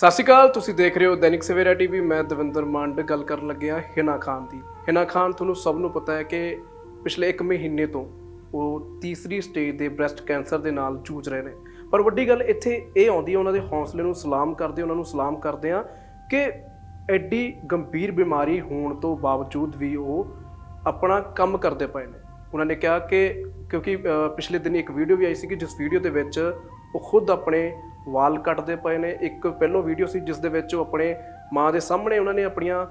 ਸਤਿ ਸ਼੍ਰੀ ਅਕਾਲ, ਤੁਸੀਂ ਦੇਖ ਰਹੇ ਹੋ ਦੈਨਿਕ ਸਵੇਰਾ ਟੀਵੀ। ਮੈਂ ਦਵਿੰਦਰ ਮੰਡ, ਗੱਲ ਕਰਨ ਲੱਗਿਆ ਹਿਨਾ ਖਾਨ ਦੀ। ਹਿਨਾ ਖਾਨ, ਤੁਹਾਨੂੰ ਸਭ ਨੂੰ ਪਤਾ ਹੈ ਕਿ ਪਿਛਲੇ 1 ਮਹੀਨੇ ਤੋਂ ਉਹ ਤੀਸਰੀ ਸਟੇਜ ਦੇ ਬ੍ਰੈਸਟ ਕੈਂਸਰ ਦੇ ਨਾਲ ਜੂਝ ਰਹੇ ਨੇ। ਪਰ ਵੱਡੀ ਗੱਲ ਇੱਥੇ ਇਹ ਆਉਂਦੀ ਹੈ, ਉਹਨਾਂ ਦੇ ਹੌਸਲੇ ਨੂੰ ਸਲਾਮ ਕਰਦੇ, ਉਹਨਾਂ ਨੂੰ ਸਲਾਮ ਕਰਦੇ ਆ ਕਿ ਐਡੀ ਗੰਭੀਰ ਬਿਮਾਰੀ ਹੋਣ ਤੋਂ ਬਾਵਜੂਦ ਵੀ ਉਹ ਆਪਣਾ ਕੰਮ ਕਰਦੇ ਪਏ ਨੇ। ਉਹਨਾਂ ਨੇ ਕਿਹਾ ਕਿ ਕਿਉਂਕਿ ਪਿਛਲੇ ਦਿਨ ਇੱਕ ਵੀਡੀਓ ਵੀ ਆਈ ਸੀ ਕਿ ਜਿਸ ਵੀਡੀਓ ਦੇ ਵਿੱਚ ਉਹ ਖੁਦ ਆਪਣੇ ਵਾਲ ਕੱਟਦੇ ਪਏ ਨੇ। ਇੱਕ ਪਹਿਲੋਂ ਵੀਡੀਓ ਸੀ ਜਿਸ ਦੇ ਵਿੱਚ ਉਹ ਆਪਣੇ ਮਾਂ ਦੇ ਸਾਹਮਣੇ ਉਹਨਾਂ ਨੇ ਆਪਣੀਆਂ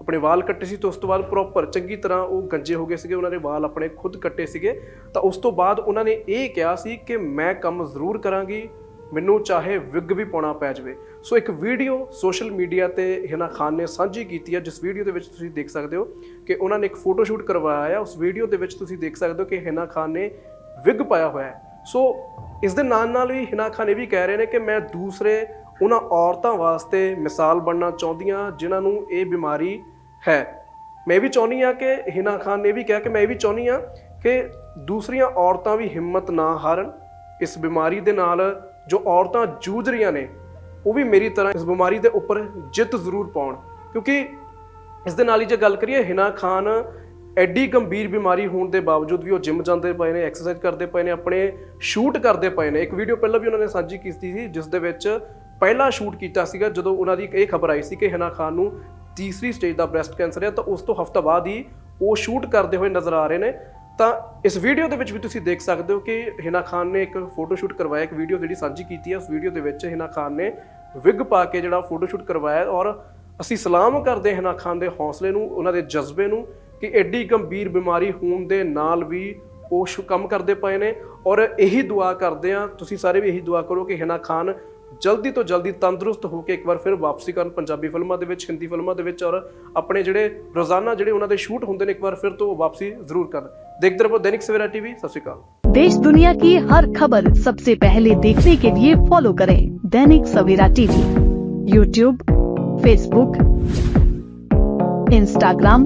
ਆਪਣੇ ਵਾਲ ਕੱਟੇ ਸੀ ਤੇ ਉਸ ਤੋਂ ਬਾਅਦ ਪ੍ਰੋਪਰ ਚੰਗੀ ਤਰ੍ਹਾਂ ਉਹ ਗੰਜੇ ਹੋ ਗਏ ਸੀਗੇ। ਉਹਨਾਂ ਦੇ ਵਾਲ ਆਪਣੇ ਖੁਦ ਕੱਟੇ ਸੀਗੇ। ਤਾਂ ਉਸ ਤੋਂ ਬਾਅਦ ਉਹਨਾਂ ਨੇ ਇਹ ਕਿਹਾ ਸੀ ਕਿ ਮੈਂ ਕੰਮ ਜ਼ਰੂਰ ਕਰਾਂਗੀ, ਮੈਨੂੰ ਚਾਹੇ ਵਿਗ ਵੀ ਪਾਉਣਾ ਪੈ ਜਾਵੇ। ਸੋ ਇੱਕ ਵੀਡੀਓ ਸੋਸ਼ਲ ਮੀਡੀਆ ਤੇ ਹਿਨਾ ਖਾਨ ਨੇ ਸਾਂਝੀ ਕੀਤੀ ਹੈ। ਜਿਸ ਵੀਡੀਓ ਦੇ ਵਿੱਚ ਤੁਸੀਂ ਦੇਖ ਸਕਦੇ ਹੋ ਕਿ ਉਹਨਾਂ ਨੇ ਇੱਕ ਫੋਟੋ ਸ਼ੂਟ ਕਰਵਾਇਆ ਹੈ। ਉਸ ਵੀਡੀਓ ਦੇ ਵਿੱਚ ਤੁਸੀਂ ਦੇਖ ਸਕਦੇ ਹੋ ਕਿ ਹਿਨਾ ਖਾਨ ਨੇ ਵਿਗ ਪਾਇਆ ਹੋਇਆ ਹੈ। ਸੋ ਇਸ ਦੇ ਨਾਲ ਨਾਲ ਵੀ ਹਿਨਾ ਖਾਨ ਇਹ ਵੀ ਕਹਿ ਰਹੇ ਨੇ ਕਿ ਮੈਂ ਦੂਸਰੇ ਉਹਨਾਂ ਔਰਤਾਂ ਵਾਸਤੇ ਮਿਸਾਲ ਬਣਨਾ ਚਾਹੁੰਦੀਆਂ ਜਿਨ੍ਹਾਂ ਨੂੰ ਇਹ ਬਿਮਾਰੀ ਹੈ। ਮੈਂ ਇਹ ਵੀ ਚਾਹੁੰਦੀ ਆ ਕਿ ਹਿਨਾ ਖਾਨ ਨੇ ਇਹ ਵੀ ਕਿਹਾ ਕਿ ਮੈਂ ਇਹ ਵੀ ਚਾਹੁੰਦੀ ਆ ਕਿ ਦੂਸਰੀਆਂ ਔਰਤਾਂ ਵੀ ਹਿੰਮਤ ਨਾ ਹਾਰਨ। ਇਸ ਬਿਮਾਰੀ ਦੇ ਨਾਲ ਜੋ ਔਰਤਾਂ ਜੂਝ ਰਹੀਆਂ ਨੇ, ਉਹ ਵੀ ਮੇਰੀ ਤਰ੍ਹਾਂ ਇਸ ਬਿਮਾਰੀ ਦੇ ਉੱਪਰ ਜਿੱਤ ਜ਼ਰੂਰ ਪਾਉਣ। ਕਿਉਂਕਿ ਇਸ ਦੇ ਨਾਲ ਹੀ ਜੇ ਗੱਲ ਕਰੀਏ, ਹਿਨਾ ਖਾਨ ਐਡੀ ਗੰਭੀਰ ਬਿਮਾਰੀ ਹੋਣ ਦੇ ਬਾਵਜੂਦ ਵੀ ਉਹ ਜਿਮ ਜਾਂਦੇ ਪਏ ਨੇ ਐਕਸਰਸਾਈਜ਼ ਕਰਦੇ ਪਏ ਨੇ, ਆਪਣੇ ਸ਼ੂਟ ਕਰਦੇ ਪਏ ਨੇ। ਇੱਕ ਵੀਡੀਓ ਪਹਿਲਾਂ ਵੀ ਉਹਨਾਂ ਨੇ ਸਾਂਝੀ ਕੀਤੀ ਸੀ, ਜਿਸ ਦੇ ਵਿੱਚ ਪਹਿਲਾ ਸ਼ੂਟ ਕੀਤਾ ਸੀਗਾ, ਜਦੋਂ ਉਹਨਾਂ ਦੀ ਇਹ ਖਬਰ ਆਈ ਸੀ ਕਿ ਹਿਨਾ ਖਾਨ ਨੂੰ ਤੀਸਰੀ ਸਟੇਜ ਦਾ ਬ੍ਰੈਸਟ ਕੈਂਸਰ ਹੈ ਤਾਂ ਉਸ ਤੋਂ ਹਫ਼ਤਾ ਬਾਅਦ ਹੀ ਉਹ ਸ਼ੂਟ ਕਰਦੇ ਹੋਏ ਨਜ਼ਰ ਆ ਰਹੇ ਨੇ। ਤਾਂ ਇਸ ਵੀਡੀਓ ਦੇ ਵਿੱਚ ਵੀ ਤੁਸੀਂ ਦੇਖ ਸਕਦੇ ਹੋ ਕਿ ਹਿਨਾ ਖਾਨ ਨੇ ਇੱਕ ਫੋਟੋ ਸ਼ੂਟ ਕਰਵਾਇਆ, ਇੱਕ ਵੀਡੀਓ ਜਿਹੜੀ ਸਾਂਝੀ ਕੀਤੀ ਹੈ ਉਸ ਵੀਡੀਓ ਦੇ ਵਿੱਚ ਹਿਨਾ ਖਾਨ ਨੇ ਵਿਗ ਪਾ ਕੇ ਜਿਹੜਾ ਫੋਟੋ ਸ਼ੂਟ ਕਰਵਾਇਆ ਔਰ ਅਸੀਂ ਸਲਾਮ ਕਰਦੇ ਹਿਨਾ ਖਾਨ ਦੇ ਹੌਸਲੇ ਨੂੰ, ਉਹਨਾਂ ਦੇ ਜਜ਼ਬੇ ਨੂੰ ਕਿ ਐਡੀ ਗੰਭੀਰ ਬਿਮਾਰੀ ਹੋਣ ਦੇ ਨਾਲ ਵੀ ਉਹ ਸ਼ੁ ਕੰਮ ਕਰਦੇ ਪਏ ਨੇ ਔਰ ਇਹੀ ਦੁਆ ਕਰਦੇ ਆ ਤੁਸੀਂ ਸਾਰੇ ਵੀ ਇਹੀ ਦੁਆ ਕਰੋ ਕਿ ਹਿਨਾ ਖਾਨ ਜਲਦੀ ਤੋਂ ਜਲਦੀ ਤੰਦਰੁਸਤ ਹੋ ਕੇ ਇੱਕ ਵਾਰ ਫਿਰ ਵਾਪਸੀ ਕਰਨ ਪੰਜਾਬੀ ਫਿਲਮਾਂ ਦੇ ਵਿੱਚ ਹਿੰਦੀ ਫਿਲਮਾਂ ਦੇ ਵਿੱਚ ਔਰ ਆਪਣੇ ਜਿਹੜੇ ਰੋਜ਼ਾਨਾ ਜਿਹੜੇ ਉਹਨਾਂ ਦੇ ਸ਼ੂਟ ਹੁੰਦੇ ਨੇ ਇੱਕ ਵਾਰ ਫਿਰ ਤੋਂ ਉਹ ਵਾਪਸੀ ਜ਼ਰੂਰ ਕਰਨ ਦੇਖਦੇ ਰਹੋ ਦੈਨਿਕ ਸਵੇਰਾ ਟੀਵੀ ਸਤਿ ਸ਼੍ਰੀ ਅਕਾਲ देश दुनिया की हर खबर सबसे पहले देखने के लिए फॉलो करें Dainik Savera TV YouTube Facebook Instagram